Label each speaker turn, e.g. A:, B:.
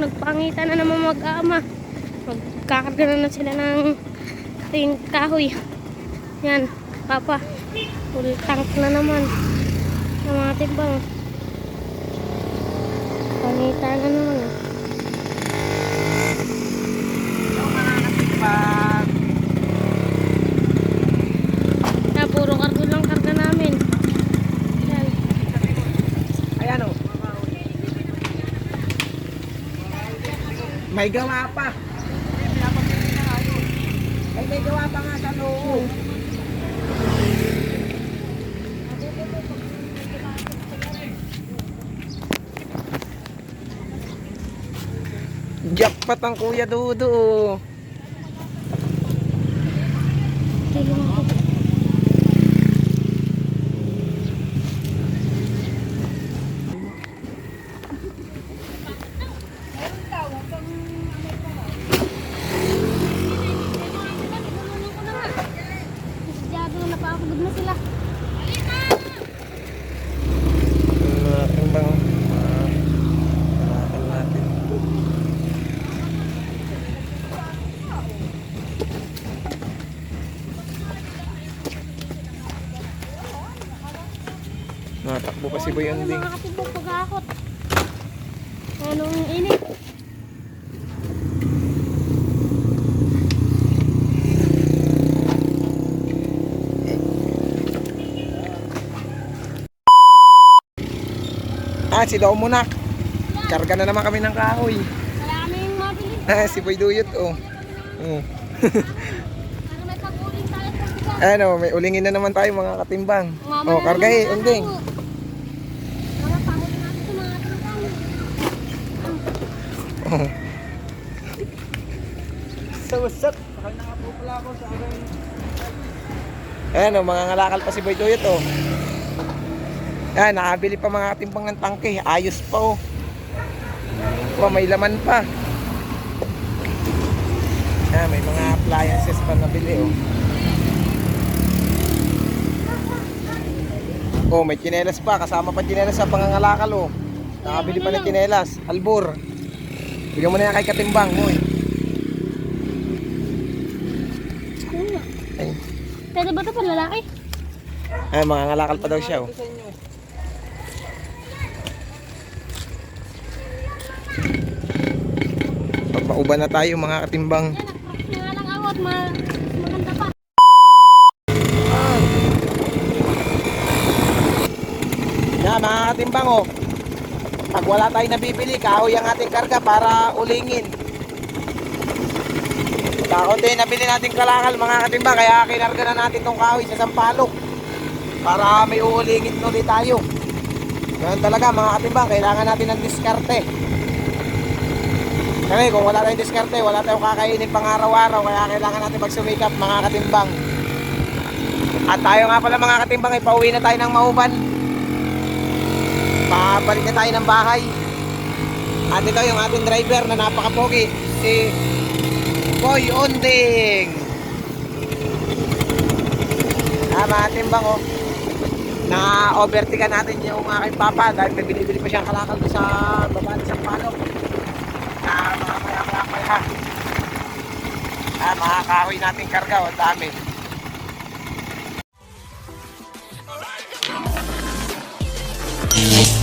A: nagpangitan na naman mag-ama. Magkakarga na, na sila ng ting kahoy. Yan, papa. Full tank na naman. Ng mga timbang. Pangitan na naman. ah.
B: Pag
A: Kaya puro kargo lang karga namin. Yan.
B: Ayan o. May gawa pa. Ay, may gawa pa nga sa loob. Jackpot ang kuya Dudo. oh. Natakbo pa si Boy Anding.
A: Mga katibok pag-akot. Anong init?
B: Ah, si Dao Munak. Karga na naman kami ng kahoy.
A: Wala kaming mabili.
B: Ah, si Boy Duyot oh. Oh.
A: Para may.
B: Ano, may ulingin na naman tayo mga katimbang.
A: Mama
B: Oh, karga eh,
A: ang
B: Anding.
A: ako. Para pahuli natin sa mga timbang.
B: Oh.
C: So what's up? Pala ako sa akin.
B: Ayan oh, mga ngalakal pa si Boy Duyot oh. Ayan, nakabili pa mga katimbang ng tangke. Ayos pa oh. Pa, may laman pa. Ah, may mga appliances pa nabili oh. Oh, may chinelas pa. Kasama pa chinelas sa pangangalakal oh. Nakabili pa ng chinelas. Albor. Bigyan mo na yan kay katimbang mo eh. Ay,
A: Pwede ba ito pa lalaki?
B: ay mga ngalakal pa daw siya oh. Pagpauban na tayo mga katimbang.
A: Yan, nag-crocs na nga lang ako at ma maganda pa.
B: Yan mga katimbang oh. Pag wala tayong nabibili, kahoy ang ating karga para ulingin. Kakunti nabili natin kalakal mga katimbang, kaya kinarga na natin tong kahoy sa sampalok. Para may uulingin ulit tayo. Ganun talaga mga katimbang, kailangan natin ng diskarte. Kasi kung wala tayong diskarte, wala tayong kakainin pang araw-araw, kaya kailangan natin magsumikap mga katimbang. At tayo nga pala mga katimbang, ipauwi na tayo ng mauban. Pabalik na tayo ng bahay. At ito yung ating driver na napakapogi, si Boy Onding. Ah, mga timbang oh. Na overtikan natin yung aking papa dahil may binibili pa siyang kalakal sa baba isang palok. Na mga maya maya maya. Ah, mga kahoy nating karga, oh, ang dami.
D: Thank